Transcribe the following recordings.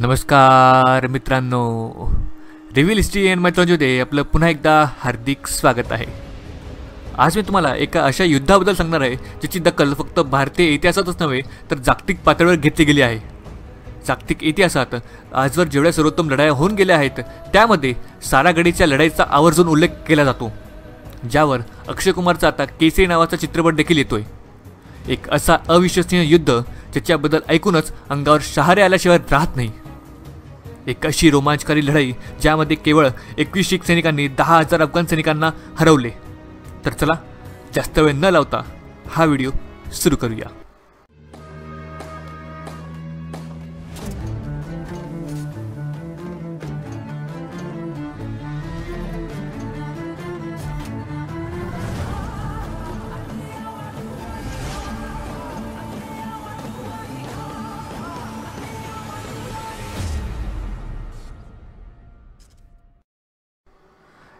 नमस्कार मित्रांनो. Reveal history N मैथॉलॉजीमध्ये आपलं पुन्हा एकदा हार्दिक स्वागत आहे. आज मी तुम्हाला एका अशा युद्धाबद्दल सांगणार आहे ज्याची दखल फक्त भारतीय इतिहासातच नव्हे तर जागतिक पातळीवर घेतली गेली आहे. जागतिक इतिहासात आजवर जेवढ्या सर्वोत्तम लढाया होऊन गेल्या आहेत त्यामध्ये सारागडीच्या लढाईचा आवर्जून उल्लेख केला जातो ज्यावर अक्षय कुमारचा आता केसरी नावाचा चित्रपट देखील येतोय. एक असा अविश्वसनीय युद्ध ज्याच्याबद्दल ऐकूनच अंगावर शहारे आल्याशिवाय राहत नाही. एक अशी रोमांचकारी लढाई ज्यामध्ये केवळ एकवीस शीख सैनिकांनी दहा हजार अफगाण सैनिकांना हरवले. तर चला जास्त वेळ न लावता हा व्हिडिओ सुरू करूया.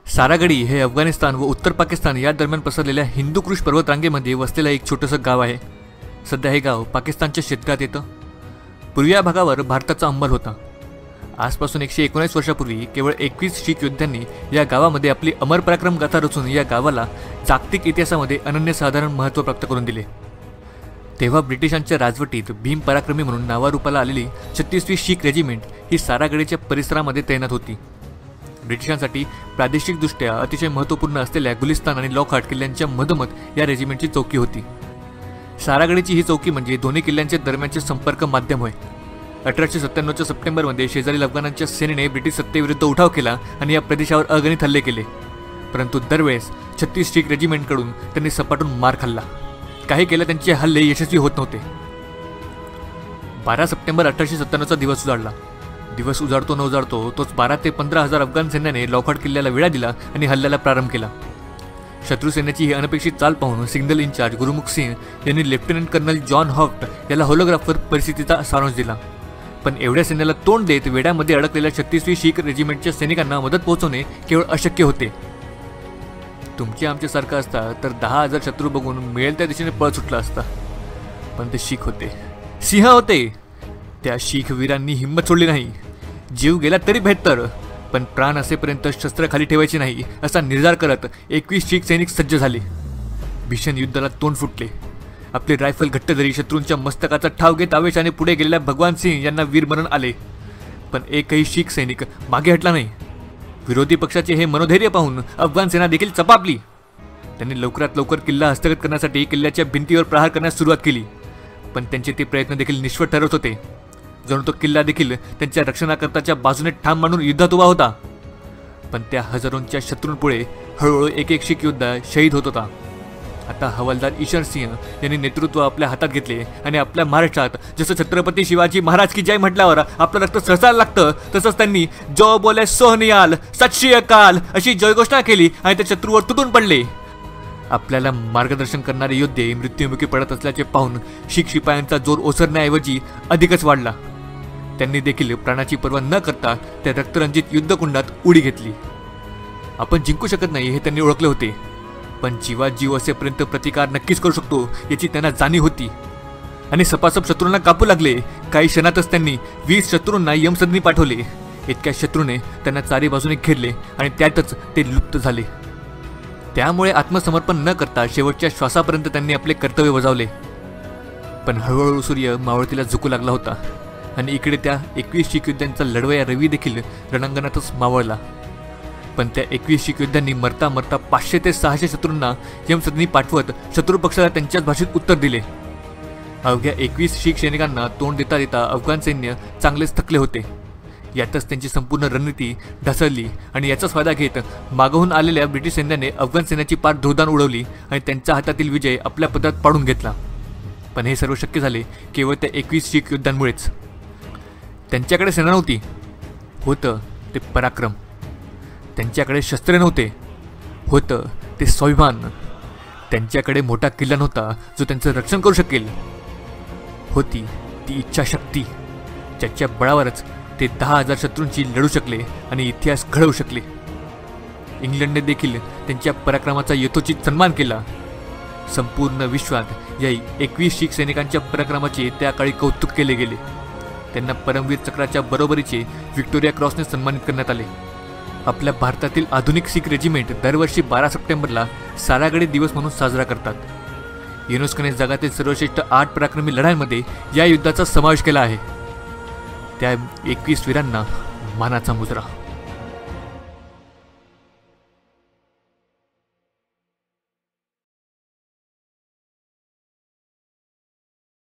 सारागडी हे अफगाणिस्तान व उत्तर पाकिस्तान या दरम्यान पसरलेल्या हिंदूकृष पर्वतरांगेमध्ये वसलेलं एक छोटंसं गाव आहे. सध्या हे गाव पाकिस्तानच्या क्षेत्रात येतं. पूर्वी या भागावर भारताचा अंमल होता. आजपासून एकशे एकोणीस वर्षापूर्वी केवळ एकवीस शीख योद्ध्यांनी या गावामध्ये आपली अमर पराक्रम गाथा रचून या गावाला जागतिक इतिहासामध्ये अनन्यसाधारण महत्त्व प्राप्त करून दिले. तेव्हा ब्रिटिशांच्या राजवटीत भीम पराक्रमी म्हणून नावारूपाला आलेली छत्तीसवी शीख रेजिमेंट ही सारागडीच्या परिसरामध्ये तैनात होती. ब्रिटिशांसाठी प्रादेशिकदृष्ट्या अतिशय महत्त्वपूर्ण असलेल्या गुलिस्तान आणि लॉकहाट किल्ल्यांच्या मधोमध या रेजिमेंटची चौकी होती. सारागडीची ही चौकी म्हणजे दोन्ही किल्ल्यांच्या दरम्यानचे संपर्क माध्यम होय. अठराशे सत्त्याण्णवच्या सप्टेंबरमध्ये शेजारी अफगाणांच्या सेनेने ब्रिटिश सत्तेविरुद्ध उठाव केला आणि या प्रदेशावर अगणित हल्ले केले. परंतु दरवेळेस छत्तीस शीख रेजिमेंटकडून त्यांनी सपाटून मार खाल्ला. काही केल्या त्यांचे हल्ले यशस्वी होत नव्हते. बारा सप्टेंबर अठराशे सत्त्याण्णवचा दिवस उजाडला दिवस उजाडतो न उजाडतो तोच बारा ते पंधरा हजार अफगाण सैन्याने लॉकहाट किल्ल्याला वेढा दिला आणि हल्ल्याला प्रारंभ केला. शत्रू सैन्याची ही अनपेक्षित चाल पाहून सिग्नल इन्चार्ज गुरुमुख सिंह यांनी लेफ्टनंट कर्नल जॉन हॉफ्ट याला होलोग्राफवर परिस्थितीचा सारांश दिला. पण एवढ्या सैन्याला तोंड देत वेड्यामध्ये अडकलेल्या छत्तीसवी शीख रेजिमेंटच्या सैनिकांना मदत पोहोचवणे केवळ अशक्य होते. तुमचे आमच्यासारखं असता तर दहा हजार शत्रू बघून मिळेल त्या दिशेने पळ सुटला असता. पण ते शीख होते. सिंह होते. त्या शीख वीरांनी हिंमत सोडली नाही. जीव गेला तरी बेहतर पण प्राण असेपर्यंत शस्त्र खाली ठेवायचे नाही असा निर्धार करत एकवीस शीख सैनिक सज्ज झाले. भीषण युद्धाला तोंड फुटले. आपले रायफल घट्ट धरी शत्रूंच्या मस्तकाचा ठाव घेत आवेशाने पुढे गेलेल्या भगवान सिंह यांना वीरमरण आले. पण एकही शीख सैनिक मागे हटला नाही. विरोधी पक्षाचे हे मनोधैर्य पाहून अफगाण सेना देखील चपापली. त्यांनी लवकरात लवकर किल्ला हस्तगत करण्यासाठी किल्ल्याच्या भिंतीवर प्रहार करण्यास सुरुवात केली. पण त्यांचे ते प्रयत्न देखील निष्फळ ठरत होते. जणू तो किल्ला देखील त्यांच्या रक्षणाकरताच्या बाजूने ठाम मांडून युद्धात उभा होता. पण त्या हजारोंच्या शत्रूंपुढे हळूहळू एक एक शीख योद्धा शहीद होत होता. आता हवालदार ईश्वर सिंह यांनी नेतृत्व आपल्या हातात घेतले आणि आपल्या महाराष्ट्रात जसं छत्रपती शिवाजी महाराज की जय म्हटल्यावर आपलं रक्त सरसायला लागतं तसंच त्यांनी जो बोले सोहनियाल सत अकाल अशी जयघोषणा केली आणि त्या शत्रूवर तुटून पडले. आपल्याला मार्गदर्शन करणारे योद्धे मृत्युमुखी पडत असल्याचे पाहून शीख शिपायांचा जोर ओसरण्याऐवजी अधिकच वाढला. त्यांनी देखील प्राणाची पर्वा न करता त्या रक्तरंजित युद्धकुंडात उडी घेतली. आपण जिंकू शकत नाही हे त्यांनी ओळखले होते. पण जीवा जीव असेपर्यंत प्रतिकार नक्कीच करू शकतो याची त्यांना जाणीव होती. आणि सपासप शत्रूंना कापू लागले. काही क्षणातच त्यांनी वीस शत्रूंना यमसदनी पाठवले. इतक्या शत्रूने त्यांना चारी बाजूने घेरले आणि त्यातच ते लुप्त झाले. त्यामुळे आत्मसमर्पण न करता शेवटच्या श्वासापर्यंत त्यांनी आपले कर्तव्य बजावले. पण हळूहळू सूर्य मावळतीला झुकू लागला होता. आणि इकडे त्या एकवीस शीख लढवया रवी देखील रणांगणातच मावळला. पण त्या एकवीस शीख मरता मरता पाचशे ते सहाशे शत्रूंना यमसदनी पाठवत शत्रू पक्षाला त्यांच्याच भाषेत उत्तर दिले. अवघ्या एकवीस शीख सैनिकांना तोंड देता देता अफगाण सैन्य चांगलेच थकले होते. यातच त्यांची संपूर्ण रणनीती ढसळली आणि याचाच फायदा घेत मागहून आलेल्या ब्रिटिश सैन्याने अफगाण सैन्याची पार धोदान उडवली आणि त्यांच्या हातातील विजय आपल्या पदात पाडून घेतला. पण हे सर्व शक्य झाले केवळ त्या एकवीस शीख युद्धांमुळेच. त्यांच्याकडे सेना नव्हती. होतं ते पराक्रम. त्यांच्याकडे शस्त्रे नव्हते. होतं ते स्वाभिमान. त्यांच्याकडे मोठा किल्ला नव्हता जो त्यांचं रक्षण करू शकेल. होती ती इच्छाशक्ती ज्याच्या बळावरच ते दहा हजार शत्रूंशी लढू शकले आणि इतिहास घडवू शकले. इंग्लंडने देखील त्यांच्या पराक्रमाचा यथोचित सन्मान केला. संपूर्ण विश्वात या एकवीस शीख सैनिकांच्या पराक्रमाचे त्या काळी कौतुक केले गेले. त्यांना परमवीर चक्राच्या बरोबरीचे व्हिक्टोरिया क्रॉसने सन्मानित करण्यात आले. आपल्या भारतातील आधुनिक शीख रेजिमेंट दरवर्षी बारा सप्टेंबरला सारागडी दिवस म्हणून साजरा करतात. युनेस्कोने जगातील सर्वश्रेष्ठ आठ पराक्रमी लढाईमध्ये या युद्धाचा समावेश केला आहे. त्या एकवीस वीरांना मानाचा मुजरा.